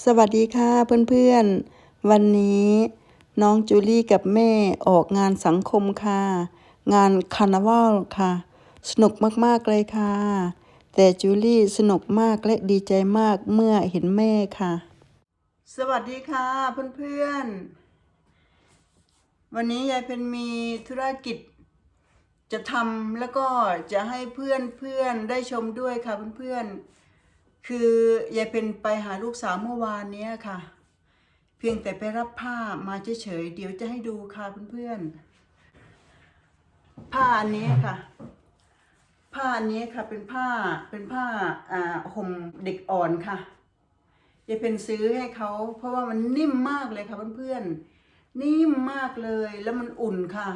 สวัสดีค่ะเพื่อนๆ วันนี้น้องจูลี่กับแม่ออกงานสังคมค่ะ งานคาร์นาวัลค่ะ สนุกมากๆเลยค่ะ แต่จูลี่สนุกมากและดีใจมากเมื่อเห็นแม่ค่ะ สวัสดีค่ะเพื่อนๆ วันนี้ยายเป็นมีธุรกิจ จะทำแล้วก็จะให้เพื่อนเพื่อนๆได้ชมด้วยค่ะเพื่อนๆ คือยายเป็นไปหาลูกสาวเมื่อวานเนี้ยค่ะ เพียงแต่ไปรับผ้ามาเฉยๆเดี๋ยวจะให้ดูค่ะเพื่อนๆผ้าอันนี้ค่ะ ผ้าอันนี้ค่ะเป็นผ้าเป็นผ้าอ่าห่มเด็กอ่อนค่ะยายเป็นซื้อให้เขาเพราะว่ามันนิ่มมากเลยค่ะเพื่อนๆนิ่มมากเลยแล้วมันอุ่นค่ะ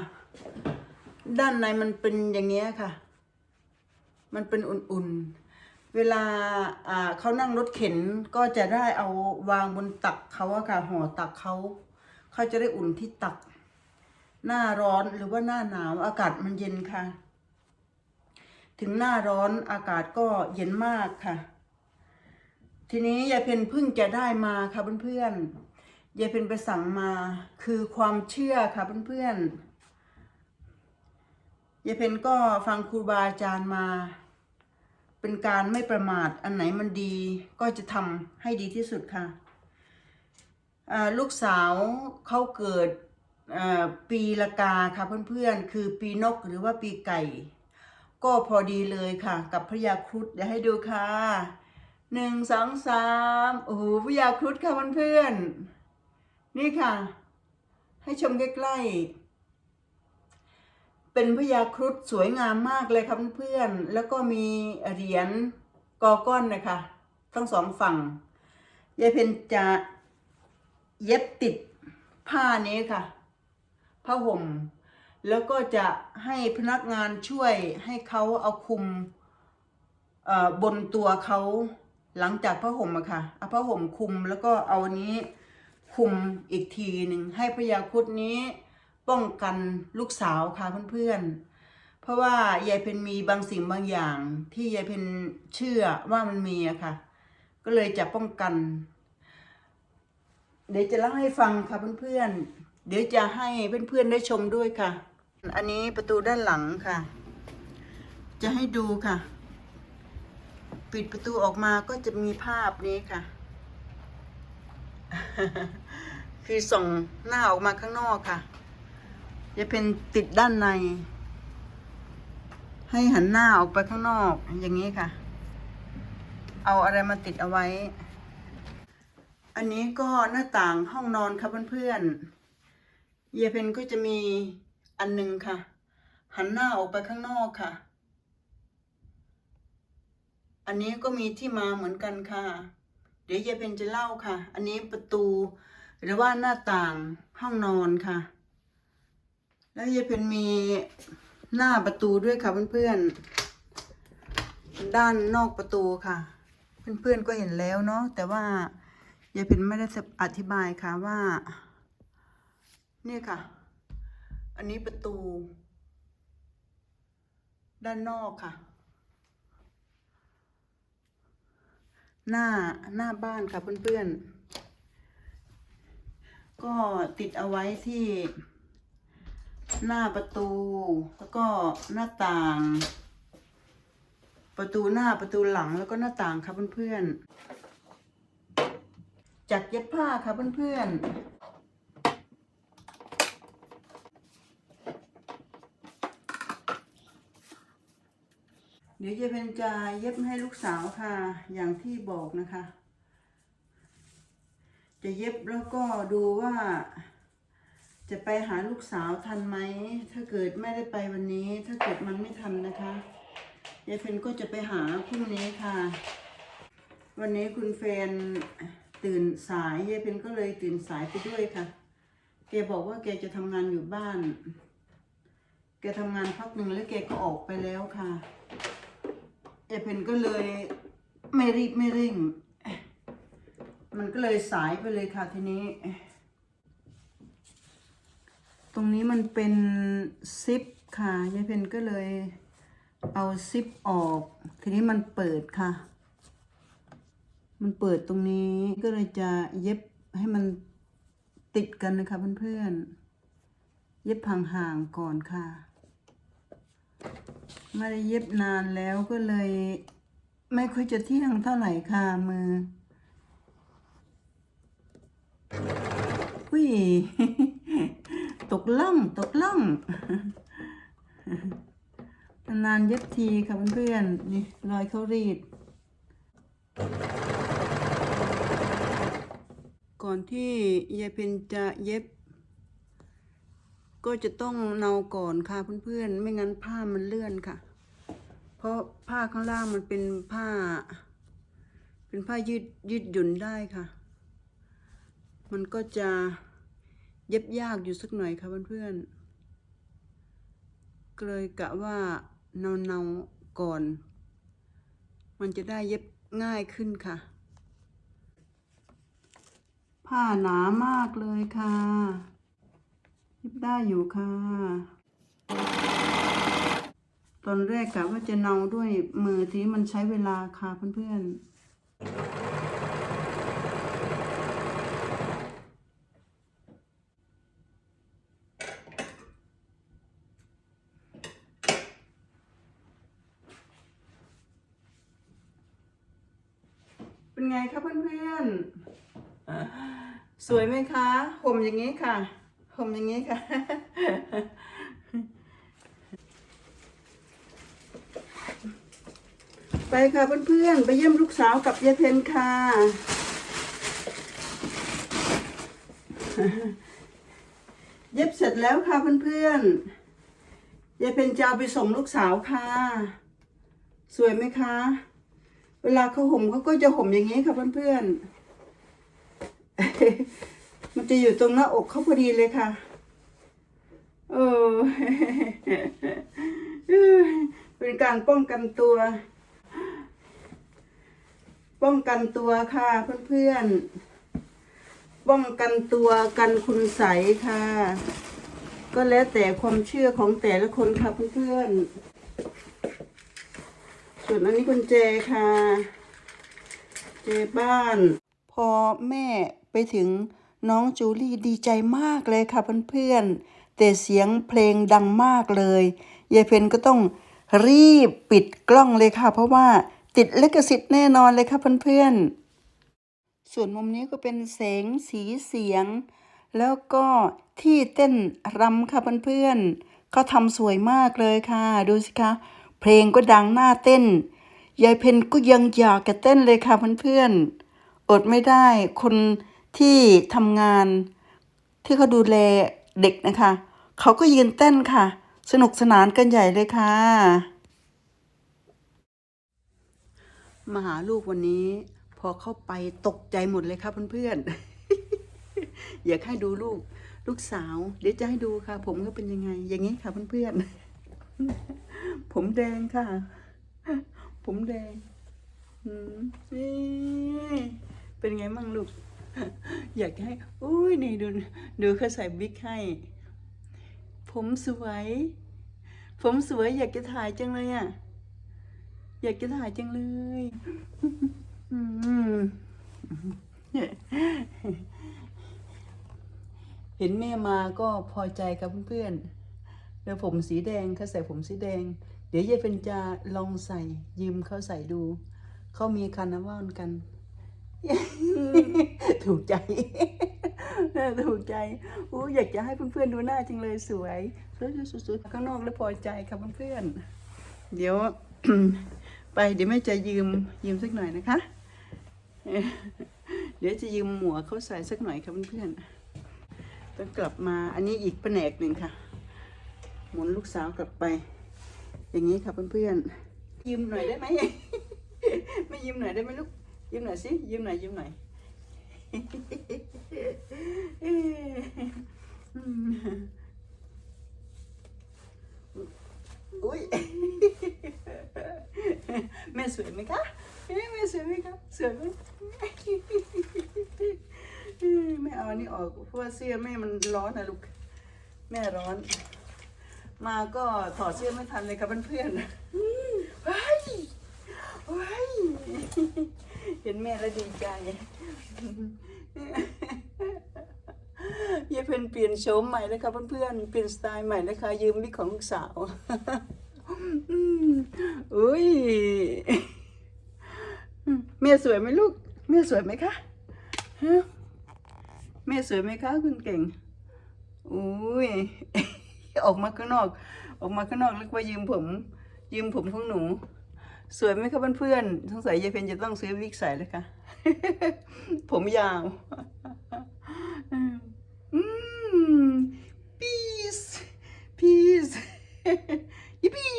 ด้านในมันเป็นอย่างเงี้ยค่ะ มันเป็นอุ่นๆ เวลาเขานั่งรถเข็นก็จะได้เอาวางบนตักเขาอะค่ะห่อตักเขาเขาจะได้อุ่นที่ตัก หน้าร้อนหรือว่าหน้าหนาวอากาศมันเย็นค่ะ ถึงหน้าร้อนอากาศก็เย็นมากค่ะ ทีนี้ยายเพนเพิ่งจะได้มาค่ะเพื่อนๆยายเพนไปสั่งมาคือความเชื่อค่ะเพื่อนๆยายเพนก็ฟังครูบาอาจารย์มา เป็นการไม่ประมาทอันไหนมันดีก็จะทำให้ดีที่สุดค่ะลูกสาวเขาเกิดปีละกาค่ะเพื่อนๆ คือปีนกหรือว่าปีไก่ ก็พอดีเลยค่ะ กับพระยาครุฑเดี๋ยวให้ดูค่ะหนึ่งสองสามโอ้โหพระยาครุฑค่ะเพื่อนๆนี่ค่ะ ให้ชมใกล้ๆ เป็นพญาครุฑสวยงามมากเลยครับเพื่อน แล้วก็มีเหรียญกอก้อนนะคะทั้งสองฝั่ง ยายเพนจะเย็บติดผ้านี้ค่ะ ผ้าห่ม แล้วก็จะให้พนักงานช่วยให้เขาเอาคุมเอ่อบนตัวเขาหลังจากผ้าห่มอะค่ะเอาผ้าห่มคุมแล้วก็เอาอันนี้คุมอีกทีหนึ่งให้พญาครุฑนี้ ป้องกันลูกสาวค่ะเพื่อนๆ เพราะว่ายายเพนมีบางสิ่งบางอย่างที่ยายเพนเชื่อว่ามันมีอะค่ะ ก็เลยจะป้องกัน เดี๋ยวจะเล่าให้ฟังค่ะเพื่อนๆ เดี๋ยวจะให้เพื่อนๆได้ชมด้วยค่ะ อันนี้ประตูด้านหลังค่ะ จะให้ดูค่ะ ปิดประตูออกมาก็จะมีภาพนี้ค่ะ คือส่งหน้าออกมาข้างนอกค่ะ จะเป็นติดด้านใน ให้หันหน้าออกไปข้างนอก อย่างนี้ค่ะ เอาอะไรมาติดเอาไว้ อันนี้ก็หน้าต่างห้องนอนค่ะเพื่อนๆเยเพนก็จะมีอันหนึ่งค่ะ หันหน้าออกไปข้างนอกค่ะ อันนี้ก็มีที่มาเหมือนกันค่ะ เดี๋ยวเยเพนจะเล่าค่ะ อันนี้ประตูหรือว่าหน้าต่างห้องนอนค่ะ แล้วยายเพนมีหน้าประตูด้วยค่ะเพื่อนๆ ด้านนอกประตูค่ะ เพื่อนๆก็เห็นแล้วเนาะแต่ว่ายายเพนไม่ได้อธิบายค่ะว่า เนี่ยค่ะ อันนี้ประตู ด้านนอกค่ะ หน้าหน้าบ้านค่ะเพื่อนๆ ก็ติดเอาไว้ที่ หน้าประตู แล้วก็หน้าต่าง ประตูหน้าประตูหลังแล้วก็หน้าต่างค่ะเพื่อนๆจัดเย็บผ้าค่ะเพื่อนๆเดี๋ยวจะเป็นจะเย็บให้ลูกสาวค่ะ อย่างที่บอกนะคะ จะเย็บแล้วก็ดูว่า จะไปหาลูกสาวทันไหม ถ้าเกิดไม่ได้ไปวันนี้ ถ้าเกิดมันไม่ทันนะคะยายเพนก็จะไปหาพรุ่งนี้ค่ะ วันนี้คุณแฟนตื่นสายยายเพนก็เลยตื่นสายไปด้วยค่ะแกบอกว่าแกจะทำงานอยู่บ้าน แกทำงานพักหนึ่งแล้วแกก็ออกไปแล้วค่ะยายเพนก็เลยไม่รีบไม่เร่ง มันก็เลยสายไปเลยค่ะทีนี้ ตรงนี้มันเป็นซิปค่ะยายเพนก็เลยเอาซิปออก ทีนี้มันเปิดค่ะ มันเปิดตรงนี้ก็เลยจะเย็บให้มันติดกันนะคะเพื่อนๆ เย็บห่างๆก่อนค่ะไม่ได้เย็บนานแล้วก็เลย ไม่ค่อยจะเที่ยงเท่าไหร่ค่ะมืออุ้ย ตกล่องตกล่องนานเย็บทีค่ะเพื่อนๆนี่รอยเขารีด ก่อนที่ยายเพ็ญจะเย็บ ก็จะต้องเนาก่อนค่ะเพื่อนๆ ไม่งั้นผ้ามันเลื่อนค่ะ เพราะผ้าข้างล่างมันเป็นผ้า เป็นผ้ายืดยืดหยุ่นได้ค่ะ มันก็จะ เย็บยากอยู่สักหน่อยค่ะเพื่อนๆก็เลยกะว่าเนาเนาๆก่อน มันจะได้เย็บง่ายขึ้นค่ะ ผ้าหนามากเลยค่ะ เย็บได้อยู่ค่ะ ตอนแรกกะว่าจะเนาด้วยมือที่มันใช้เวลาค่ะเพื่อนๆ ไงคะเพื่อนๆ สวยไหมคะห่มอย่างนี้ค่ะห่มอย่างนี้ค่ะ ไปค่ะเพื่อนๆ ไปเยี่ยมลูกสาวกับยายเพนค่ะ เย็บเสร็จแล้วค่ะเพื่อนๆยายเพนจะเอาไปส่งลูกสาวค่ะ สวยไหมคะ เวลาเขาห่มเขาก็จะห่มอย่างนี้ค่ะเพื่อนๆ มันจะอยู่ตรงหน้าอกเขาพอดีเลยค่ะ โอ้เป็นการป้องกันตัว ป้องกันตัวค่ะเพื่อนๆ ป้องกันตัวกันคุณใสค่ะ ก็แล้วแต่ความเชื่อของแต่ละคนค่ะเพื่อนๆ ส่วนอันนี้กุญแจค่ะ เจบ้าน พอแม่ไปถึงน้องจูลี่ดีใจมากเลยค่ะเพื่อนๆ แต่เสียงเพลงดังมากเลยยายเพนก็ต้องรีบปิดกล้องเลยค่ะ เพราะว่าติดลิขสิทธิ์แน่นอนเลยค่ะเพื่อนๆ ส่วนมุมนี้ก็เป็นแสงสีเสียง แล้วก็ที่เต้นรำค่ะเพื่อนๆเขาทำสวยมากเลยค่ะ ดูสิคะ เพลงก็ดังหน่าเต้น ยายเพนก็ยังอยากจะเต้นเลยค่ะเพื่อนๆ อดไม่ได้คนที่ทำงาน ที่เขาดูแลเด็กนะคะ เขาก็ยืนเต้นค่ะ สนุกสนานกันใหญ่เลยค่ะ มาหาลูกวันนี้ พอเข้าไปตกใจหมดเลยครับเพื่อนๆ อยากให้ดูลูกลูกสาว เดี๋ยวจะให้ดูค่ะ ผมก็เป็นยังไง อย่างนี้ค่ะเพื่อนๆ ผมแดงค่ะ ผมแดงนี่เป็นไงมั่งลูก อยากให้ อุ้ยนี่ดูดูเขาใส่บิ๊กให้ ผมสวย ผมสวยอยากจะถ่ายจังเลยอะ อยากจะถ่ายจังเลย อืมเห็นแม่มาก็พอใจกับเพื่อนๆ แล้วผมสีแดงเขาใส่ผมสีแดง เดี๋ยวยายเป็นจะลองใส่ยืมเขาใส่ดู เขามีคานาว่านกัน ถูกใจ ถูกใจอู้อยากจะให้เพื่อนๆดูหน้าจริงเลยสวยสวยๆสวยๆข้างนอกแล้วพอใจครับเพื่อนๆเดี๋ยวไปเดี๋ยวแม่จะยืมยืมสักหน่อยนะคะ เดี๋ยวจะยืมหมวกเขาใส่สักหน่อยครับเพื่อนๆต้องกลับมาอันนี้อีกแผนกหนึ่งค่ะ หมุนลูกสาวกลับไป อย่างนี้ค่ะเพื่อนๆยืมหน่อยได้ไหมไม่ยืมหน่อยได้ไหมลูกยืมหน่อยสิยืมหน่อยยืมหน่อยอุ้ยแม่สวยไหมคะแม่สวยไหมคะสวยไหมแม่เอาอันนี้ออกเพราะว่าเสื้อแม่มันร้อนนะลูกแม่ร้อน มาก็ถอดเสื้อไม่ทันเลยค่ะเพื่อนๆว้ายว้ายเห็นแม่แล้วดีใจยายเพนเปลี่ยนโฉมใหม่แล้วค่ะเพื่อนๆเปลี่ยนสไตล์ใหม่แล้วค่ะยืมวิกของลูกสาวอืมอุ้ยแม่สวยไหมลูกแม่สวยไหมคะฮะแม่สวยไหมคะคุณเก่งอุ้ย ออกมาข้างนอก ออกมาข้างนอกแล้วว่ายืมผม ยืมผมของหนู สวยไหมคะเพื่อนๆสงสัยยายเพนจะต้องซื้อวิกใส่เลยค่ะ ผมยาวอืม peace peace ยิปปี้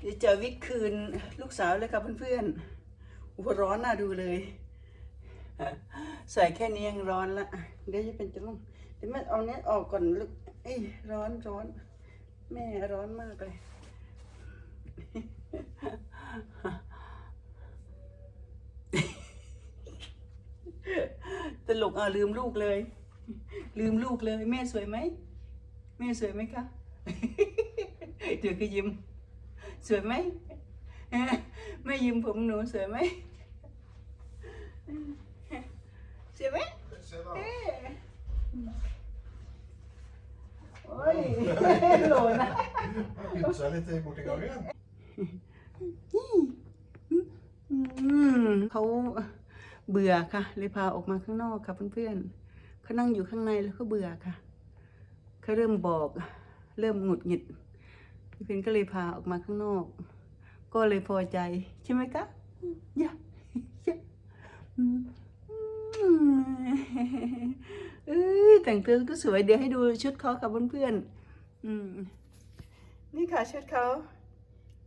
เดี๋ยวจะวิกคืนลูกสาวเลยครับเพื่อนๆอุปร้อนน่าดูเลย ใส่แค่นี้ยังร้อนละเดี๋ยวจะเป็นจะลงเดี๋ยวแม่เอาเนี้ยออกก่อนลูกเอ้ยร้อนร้อน แม่ร้อนมากเลย ตลกอะลืมลูกเลย ลืมลูกเลย แม่สวยไหมแม่สวยไหมคะเดี๋ยวก็ยิ้มสวยไหมแม่ยิ้มผมหนูสวยไหม สวยไหม Se då. เอ๊ะโอ้ยโหลนะ Pytsa lite bort i gången. อืมเขาเบื่อค่ะ เลยพาออกมาข้างนอกค่ะเพื่อนๆเขานั่งอยู่ข้างในแล้วเขาเบื่อค่ะเขาเริ่มบอก เริ่มหงุดหงิดพี่เพนก็เลยพาออกมาข้างนอก ก็เลยพอใจ ใช่ไหมคะยะยะอืมอืม เอ้ยแต่งตัวก็สวยเดี๋ยวให้ดูชุดเขาค่ะเพื่อนๆอืมนี่ค่ะชุดเขา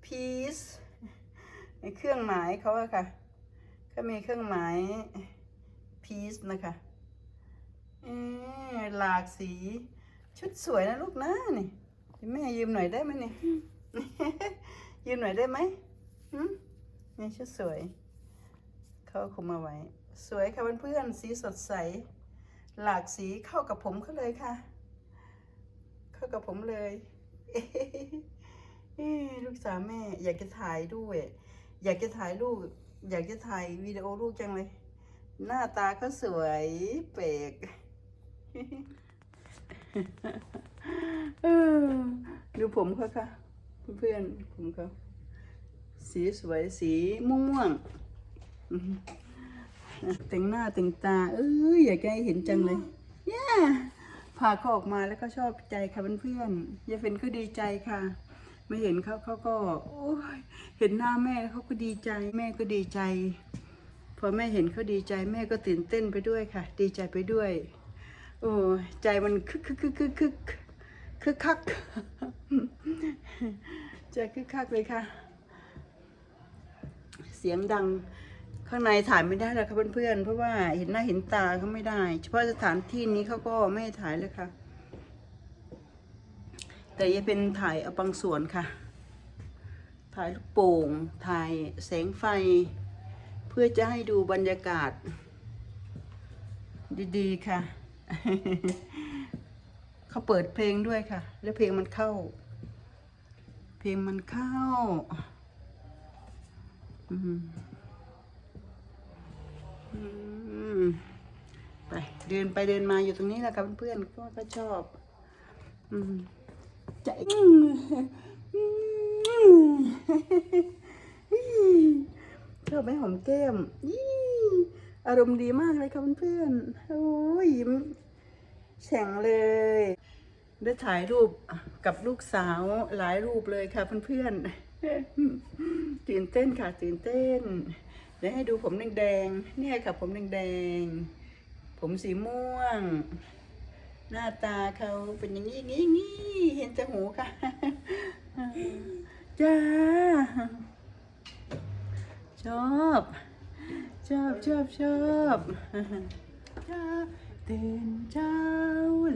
peace ในเครื่องหมายเขาอะค่ะก็มีเครื่องหมาย peace นะคะหลากสี ชุดสวยนะลูกนะนี่แม่ยืมหน่อยได้ไหมเนี่ยยืมหน่อยได้ไหมนี่ชุดสวย เขาคุมมาไว้ สวยค่ะเพื่อนๆสีสดใส หลากสีเข้ากับผมเขาเลยค่ะ เข้ากับผมเลยลูกสาวแม่ อยากจะถ่ายด้วย อยากจะถ่ายรูปอยากจะถ่ายวิดีโอลูกจังเลย หน้าตาก็สวยเปรกดูผมเขาค่ะ เพื่อนผมเขาสีสวยสีม่วงๆ แต่งหน้าแต่งตา เอ้ยอยากให้เห็นจังเลยย่าพาเขาออกมาแล้วก็ชอบใจค่ะเพื่อนๆยายเฟนก็ดีใจค่ะไม่เห็นเขาเขาก็โอ้ยเห็นหน้าแม่เขาก็ดีใจ แม่ก็ดีใจ พอแม่เห็นเขาดีใจ แม่ก็ตื่นเต้นไปด้วยค่ะ ดีใจไปด้วย โอ้ใจมันคึกคึกคึกคึกคึกคึกคักใจคึกคักเลยค่ะ เสียงดัง ข้างในถ่ายไม่ได้แล้วค่ะเพื่อนๆ เพราะว่าเห็นหน้าเห็นตาเขาไม่ได้ เฉพาะสถานที่นี้เขาก็ไม่ถ่ายเลยค่ะ แต่ยังเป็นถ่ายเอาบางส่วนค่ะ ถ่ายลูกโป่ง ถ่ายแสงไฟ เพื่อจะให้ดูบรรยากาศ ดีๆค่ะ เขาเปิดเพลงด้วยค่ะ แล้วเพลงมันเข้า เพลงมันเข้า อืม ไปเดินไปเดินมาอยู่ตรงนี้แหละค่ะเพื่อนก็ก็ชอบใจชอบไหมหอมแก้มยี่อารมณ์ดีมากเลยค่ะเพื่อนโอ้ยยิ้มแฉ่งเลย ได้ถ่ายรูปกับลูกสาวหลายรูปเลยค่ะเพื่อนๆตื่นเต้นค่ะตื่นเต้น เดี๋ยวให้ดูผมแดงๆเนี่ยค่ะผมแดงๆผมสีม่วง หน้าตาเขาเป็นอย่างนี้งนี้อย่างนี้เห็นแต่หูค่ะจ้าชอบชอบชอบชอบจ้าตื่นเช้า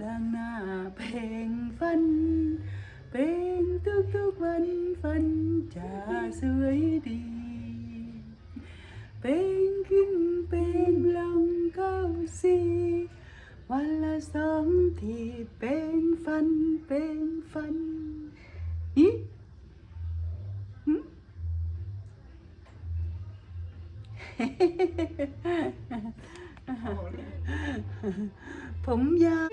ล้างหน้าเพ่งฟันเพ่งทุกทุกๆวันฟันจะสวยดี เป็นขึ้นเป็นลงเก้าสีวันละสองทีเป็นฟันเป็นฟันนี่ผมยัง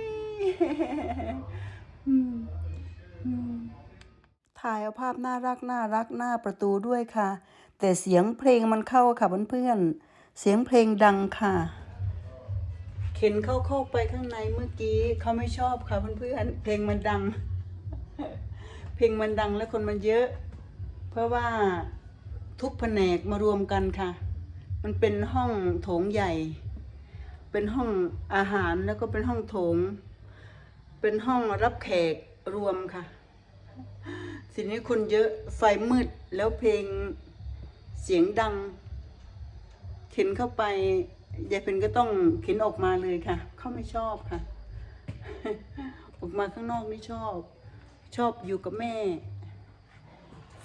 ถ่ายเอาภาพน่ารักน่ารักหน้าประตูด้วยค่ะ แต่เสียงเพลงมันเข้าค่ะเพื่อนๆเสียงเพลงดังค่ะ เข็นเข้าเข้าไปข้างในเมื่อกี้เขาไม่ชอบค่ะเพื่อนๆเพลงมันดัง เพลงมันดังและคนมันเยอะ เพราะว่าทุกแผนกมารวมกันค่ะ มันเป็นห้องโถงใหญ่ เป็นห้องอาหารแล้วก็เป็นห้องโถง เป็นห้องรับแขกรวมค่ะ ทีนี้คนเยอะไฟมืดแล้วเพลง เสียงดัง เข็นเข้าไปยายเพนก็ต้องเข็นออกมาเลยค่ะ เขาไม่ชอบค่ะ ออกมาข้างนอกไม่ชอบ ชอบอยู่กับแม่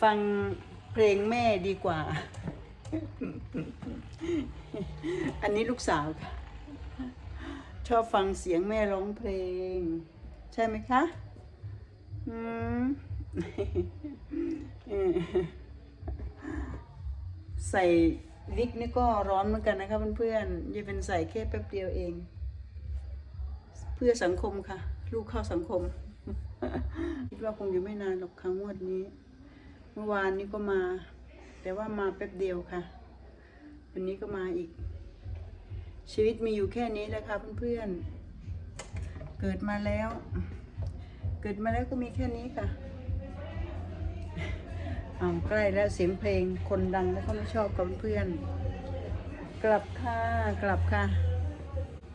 ฟังเพลงแม่ดีกว่า อันนี้ลูกสาวค่ะ ชอบฟังเสียงแม่ร้องเพลง ใช่ไหมคะ อืม ใส่วิกนี่ก็ร้อนเหมือนกันนะคะเพื่อนๆอย่าเป็นใส่แค่แป๊บเดียวเอง เพื่อสังคมค่ะ ลูกเข้าสังคม คิดว่าคงอยู่ไม่นานหรอกครั้งวดนี้ เมื่อวานนี้ก็มา แต่ว่ามาแป๊บเดียวค่ะ วันนี้ก็มาอีก ชีวิตมีอยู่แค่นี้แหละค่ะเพื่อนๆเกิดมาแล้ว เกิดมาแล้วก็มีแค่นี้ค่ะ อ้าใกล้แล้วเสียงเพลงคนดังแล้วเขาไม่ชอบกับเพื่อน กลับค่ะกลับค่ะ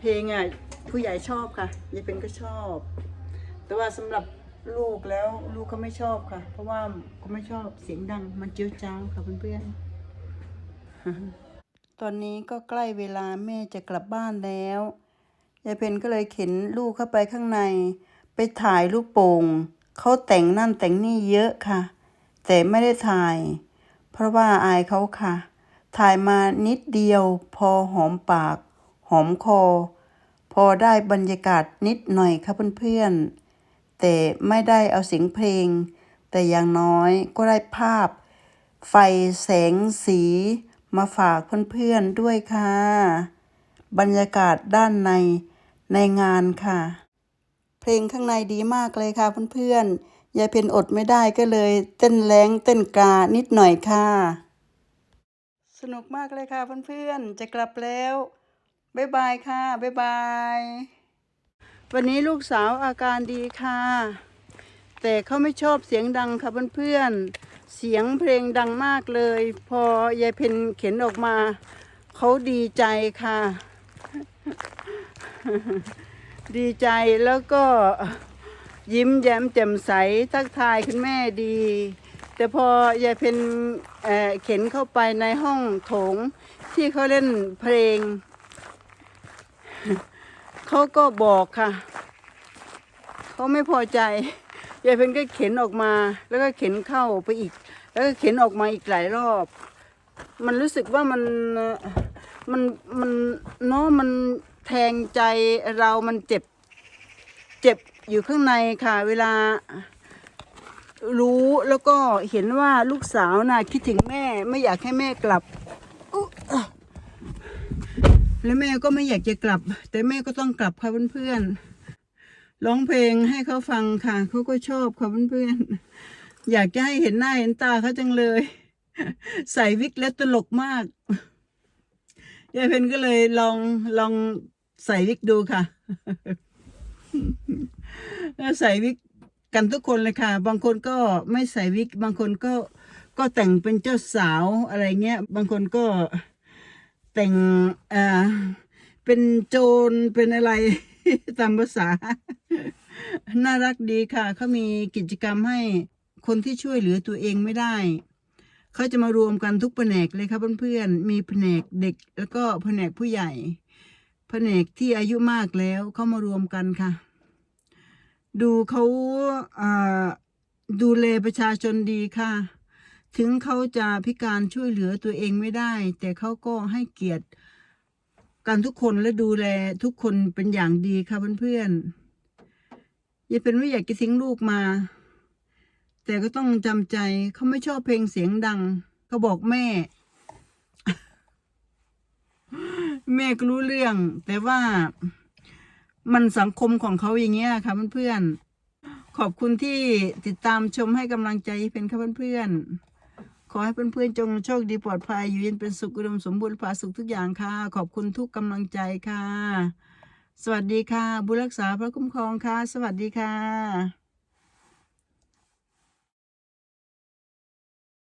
เพลงอะผู้ใหญ่ชอบค่ะยายเป็นก็ชอบ แต่ว่าสำหรับลูกแล้วลูกเขาไม่ชอบค่ะ เพราะว่าเขาไม่ชอบเสียงดังมันเจียวจ้าวค่ะเพื่อนๆตอนนี้ก็ใกล้เวลาแม่จะกลับบ้านแล้วยายเพนก็เลยเข็นลูกเข้าไปข้างใน ไปถ่ายลูกโป่งเขาแต่งนั่นแต่งนี่เยอะค่ะ แต่ไม่ได้ถ่าย เพราะว่าอายเขาค่ะ ถ่ายมานิดเดียว พอหอมปาก หอมคอ พอได้บรรยากาศนิดหน่อยค่ะเพื่อนๆ แต่ไม่ได้เอาเสียงเพลง แต่อย่างน้อยก็ได้ภาพ ไฟแสงสีมาฝากเพื่อนๆด้วยค่ะ บรรยากาศด้านในในงานค่ะ เพลงข้างในดีมากเลยค่ะเพื่อนๆ ยายเพนอดไม่ได้ก็เลย เต้นแรงเต้นกานิดหน่อยค่ะ สนุกมากเลยค่ะเพื่อนๆ จะกลับแล้วบ๊ายบายค่ะบ๊ายบาย วันนี้ลูกสาวอาการดีค่ะ แต่เขาไม่ชอบเสียงดังค่ะเพื่อนๆ เสียงเพลงดังมากเลย พอยายเพนเข็นออกมาเขาดีใจค่ะ ดีใจแล้วก็ ยิ้มแย้มแจ่มใสทักทายคุณแม่ดี แต่พอยายเพนเออเข็นเข้าไปในห้องโถงที่เขาเล่นเพลง เขาก็บอกค่ะ เขาไม่พอใจยายเพนก็เข็นออกมา แล้วก็เข็นเข้าไปอีก แล้วก็เข็นออกมาอีกหลายรอบ มันรู้สึกว่ามันมันมันเนาะมันแทงใจเรามันเจ็บ เจ็บ อยู่ข้างในค่ะ เวลารู้แล้วก็เห็นว่าลูกสาวน่ะคิดถึงแม่ไม่อยากให้แม่กลับ แล้วแม่ก็ไม่อยากจะกลับ แต่แม่ก็ต้องกลับค่ะเพื่อนๆร้องเพลงให้เขาฟังค่ะเขาก็ชอบค่ะเพื่อนๆอยากจะให้เห็นหน้าเห็นตาเขาจังเลย ใส่วิกแล้วตลกมากยายเพนก็เลยลองลองใส่วิกดูค่ะ ใส่วิกกันทุกคนเลยค่ะ บางคนก็ไม่ใส่วิก บางคนก็ก็แต่งเป็นเจ้าสาวอะไรเงี้ย บางคนก็แต่งเอ่อเป็นโจรเป็นอะไร ตามภาษา น่ารักดีค่ะ เขามีกิจกรรมให้คนที่ช่วยเหลือตัวเองไม่ได้ เขาจะมารวมกันทุกแผนกเลยครับเพื่อนๆ มีแผนกเด็กแล้วก็แผนกผู้ใหญ่ แผนกที่อายุมากแล้วเขามารวมกันค่ะ ดูเขาดูแลประชาชนดีค่ะ ถึงเขาจะพิการช่วยเหลือตัวเองไม่ได้ แต่เขาก็ให้เกียรติกันทุกคนและดูแลทุกคนเป็นอย่างดีค่ะเพื่อนๆอย่าเป็นว่าอยากจะทิ้งลูกมา แต่ก็ต้องจำใจเขาไม่ชอบเพลงเสียงดังเขาบอกแม่ แม่ก็รู้เรื่อง แต่ว่า มันสังคมของเขาอย่างเงี้ยค่ะเพื่อนๆขอบคุณที่ติดตามชมให้กำลังใจเป็นค่ะเพื่อนๆขอให้เพื่อนๆจงโชคดีปลอดภัยอยู่เย็นเป็นสุขอุดมสมบูรณ์ผาสุขทุกอย่างค่ะ ขอบคุณทุกกำลังใจค่ะ สวัสดีค่ะ บุรักษาพระคุ้มครองค่ะ สวัสดีค่ะ